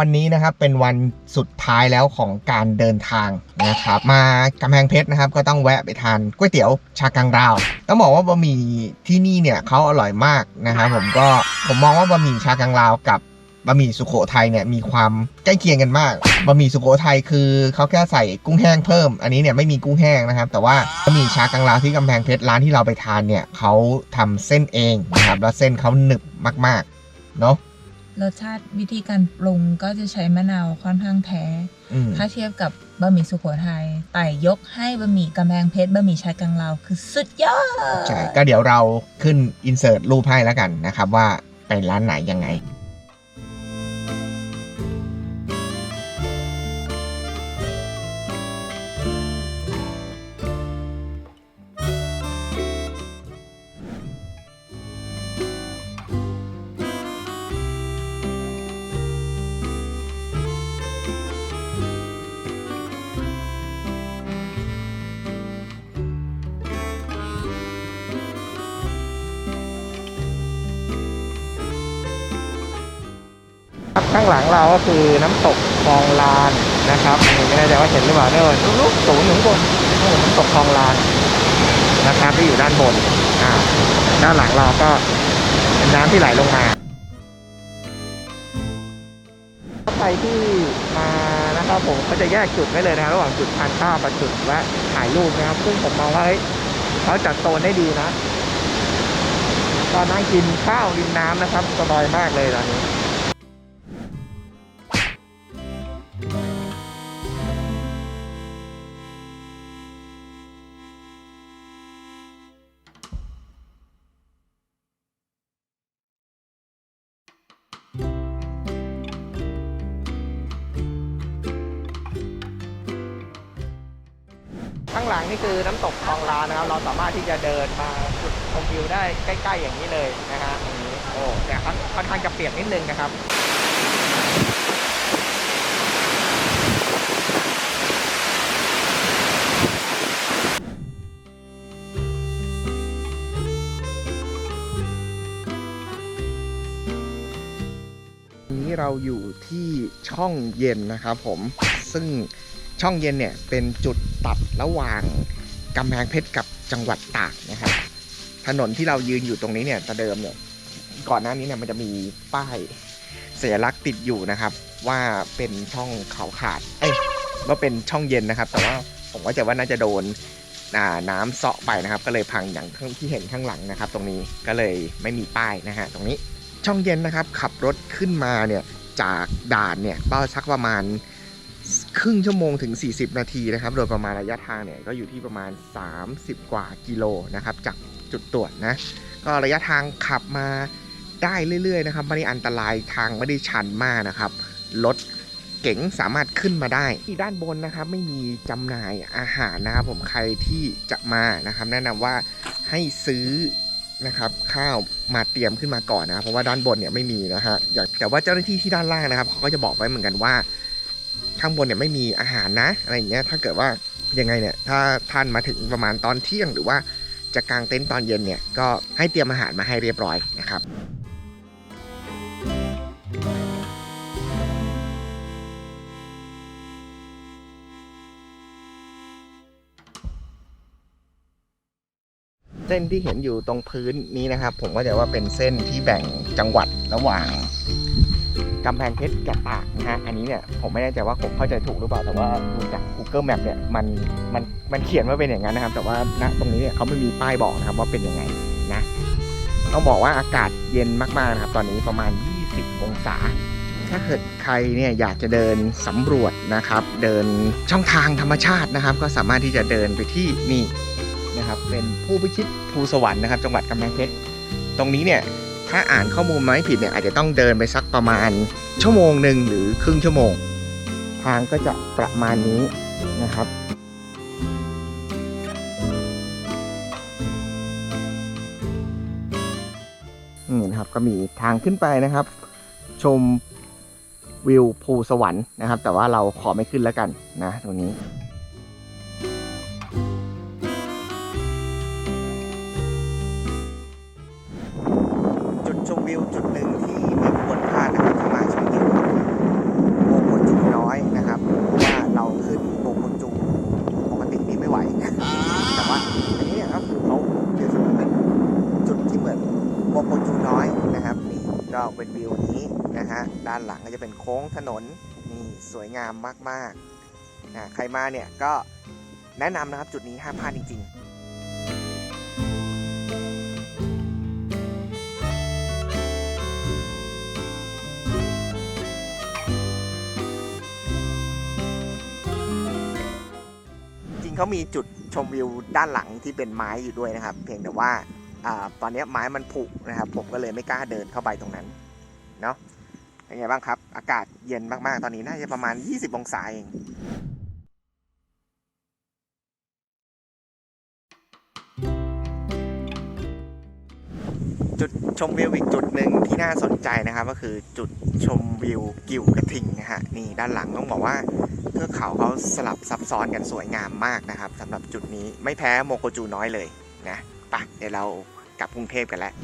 วันนี้นะครับเป็นวันสุดท้ายแล้วของการเดินทางนะครับ มากำแพงเพชรนะครับ ก็ต้องแวะไปทานก๋วยเตี๋ยวชากังราว ต้องบอกว่าบะหมี่ที่นี่เนี่ยเขาอร่อยมากนะครับผมก็ผมมองว่าบะหมี่ชากังราวกับบะหมี่สุโขทัยเนี่ยมีความใกล้เคียงกันมากบะหมี่สุโขทัยคือเขาแค่ใส่กุ้งแห้งเพิ่ม อันนี้เนี่ยไม่มีกุ้งแห้งนะครับ แต่ว่าบะหมี่ชากังราวที่กำแพงเพชรร้านที่เราไปทานเนี่ยเขาทำเส้นเองนะครับแล้วเส้นเขาหนึบมากๆเนาะ รสชาติวิธีการปรุงก็จะใช้มะนาวค่อนข้างแท้ อืมถ้าเทียบกับบะหมี่สุโขทัยไต่ยกให้บะหมี่กำแพงเพชรบะหมี่ชายกังลาวคือสุดยอด ใช่ก็เดี๋ยวเราขึ้นอินเสิร์ตรูปให้แล้วกันนะครับว่าเป็นร้านไหนยังไง ข้างหลังเราก็คือน้ำตกคลองลานนะครับไม่แน่ใจว่าเห็นหรือเปล่าเนี่ยลูกสูงถึงบนน้ำตกคลองลานนะครับที่อยู่ด้านบนอ่าด้านหลังเราก็เป็นน้ำที่ไหลลงมาใครที่มานะครับผมก็จะแยกจุดไว้เลยนะครับระหว่างจุดทานข้าวกับจุดแวะถ่ายรูปนะครับ ซึ่งผมมองว่าเฮ้ยเขาจัดโซนได้ดีนะ ตอนนั่งกินข้าวริมน้ำนะครับสบายมากเลยตอนนี้ ข้างหลังนี่คือน้ำตกคลองลานนะครับ เราสามารถที่จะเดินมาจุดชมวิวได้ใกล้ๆอย่างนี้เลยนะฮะตรงนี้โอ้แต่ค่อนข้างจะเปียกนิดนึงนะครับนี้เราอยู่ที่ช่องเย็นนะครับผมซึ่ง ช่องเย็นเนี่ยเป็นจุดตัดระหว่างกำแพงเพชรกับจังหวัดตากนะครับ ถนนที่เรายืนอยู่ตรงนี้เนี่ยแต่เดิมเนี่ยก่อนหน้านี้เนี่ยมันจะมีป้ายสัญลักษณ์ติดอยู่นะครับ ว่าเป็นช่องเขาขาดเอ้ยว่าเป็นช่องเย็นนะครับ แต่ว่าผมก็จะว่าน่าจะโดนน้ำเซาะไปนะครับ ก็เลยพังอย่างที่เห็นข้างหลังนะครับ ตรงนี้ก็เลยไม่มีป้ายนะฮะตรงนี้ช่องเย็นนะครับ ขับรถขึ้นมาเนี่ยจากด่านเนี่ยก็สักประมาณ ครึ่งชั่วโมงถึง 40 นาทีนะครับ โดยประมาณระยะทางเนี่ยก็อยู่ที่ประมาณ 30 กว่ากิโลนะครับจากจุดตรวจนะ ก็ระยะทางขับมาได้เรื่อยๆนะครับไม่ได้อันตรายทางไม่ได้ชันมากนะครับรถเก๋งสามารถขึ้นมาได้ที่ด้านบนนะครับไม่มีจำหน่ายอาหารนะครับผมใครที่จะมานะครับ แนะนำว่าให้ซื้อนะครับข้าวมาเตรียมขึ้นมาก่อนนะเพราะว่าด้านบนเนี่ยไม่มีนะฮะแต่ว่าเจ้าหน้าที่ที่ด้านล่างนะครับเขาก็จะบอกไว้เหมือนกันว่า ข้างบนเนี่ยไม่มีอาหารนะอะไรอย่างเงี้ยถ้าเกิดว่ายังไงเนี่ยถ้าท่านมาถึงประมาณตอนเที่ยงหรือว่าจะกางเต็นท์ตอนเย็นเนี่ยก็ให้เตรียมอาหารมาให้เรียบร้อยนะครับเส้นที่เห็นอยู่ตรงพื้นนี้นะครับ ผมก็จะว่าเป็นเส้นที่แบ่งจังหวัดระหว่าง กำแพงเพชรกับตากนะฮะอันนี้เนี่ยผมไม่แน่ใจว่าผมเข้าใจถูกหรือเปล่า แต่ว่าดูจาก Google Map เนี่ยมันมันมันเขียนว่าเป็นอย่างนั้นนะครับ แต่ว่าณตรงนี้เนี่ยเขาไม่มีป้ายบอกนะครับว่าเป็นยังไงนะต้องบอกว่าอากาศเย็นมากๆนะครับ ตอนนี้ประมาณ 20 องศา ถ้าเกิดใครเนี่ยอยากจะเดินสำรวจนะครับ เดินช่องทางธรรมชาตินะครับ ก็สามารถที่จะเดินไปที่นี่นะครับ เป็นผู้พิชิตภูสวรรค์นะครับ จังหวัดกำแพงเพชรตรงนี้เนี่ย ถ้าอ่านข้อมูลมาไม่ผิดเนี่ยอาจจะต้องเดินไปสักประมาณชั่วโมงหนึ่งหรือครึ่งชั่วโมง ทางก็จะประมาณนี้นะครับนี่นะครับก็มีทางขึ้นไปนะครับ ชมวิวภูสวรรค์นะครับ แต่ว่าเราขอไม่ขึ้นแล้วกันนะตรงนี้็เป็นวิวนี้นะฮะ ด้านหลังก็จะเป็นโค้งถนน นี่สวยงามมากๆนะใครมาเนี่ยก็แนะนำนะครับจุดนี้ห้ามพลาดจริงๆจริงเขามีจุดชมวิวด้านหลังที่เป็นไม้อยู่ด้วยนะครับ เพียงแต่ว่า ตอนนี้ไม้มันผุนะครับ ผมก็เลยไม่กล้าเดินเข้าไปตรงนั้นเนาะเป็นไงบ้างครับ อากาศเย็นมากๆ ตอนนี้น่าจะประมาณ 20 องศาเองจุดชมวิวอีกจุดหนึ่งที่น่าสนใจนะครับก็คือจุดชมวิวกิวกระทิงนะฮะนี่ด้านหลังต้องบอกว่าเทือกเขาเขาสลับซับซ้อนกันสวยงามมากนะครับสำหรับจุดนี้ไม่แพ้โมโกจูน้อยเลยนะไปะเดี๋ยวเรา กลับกรุงเทพกันแล้ว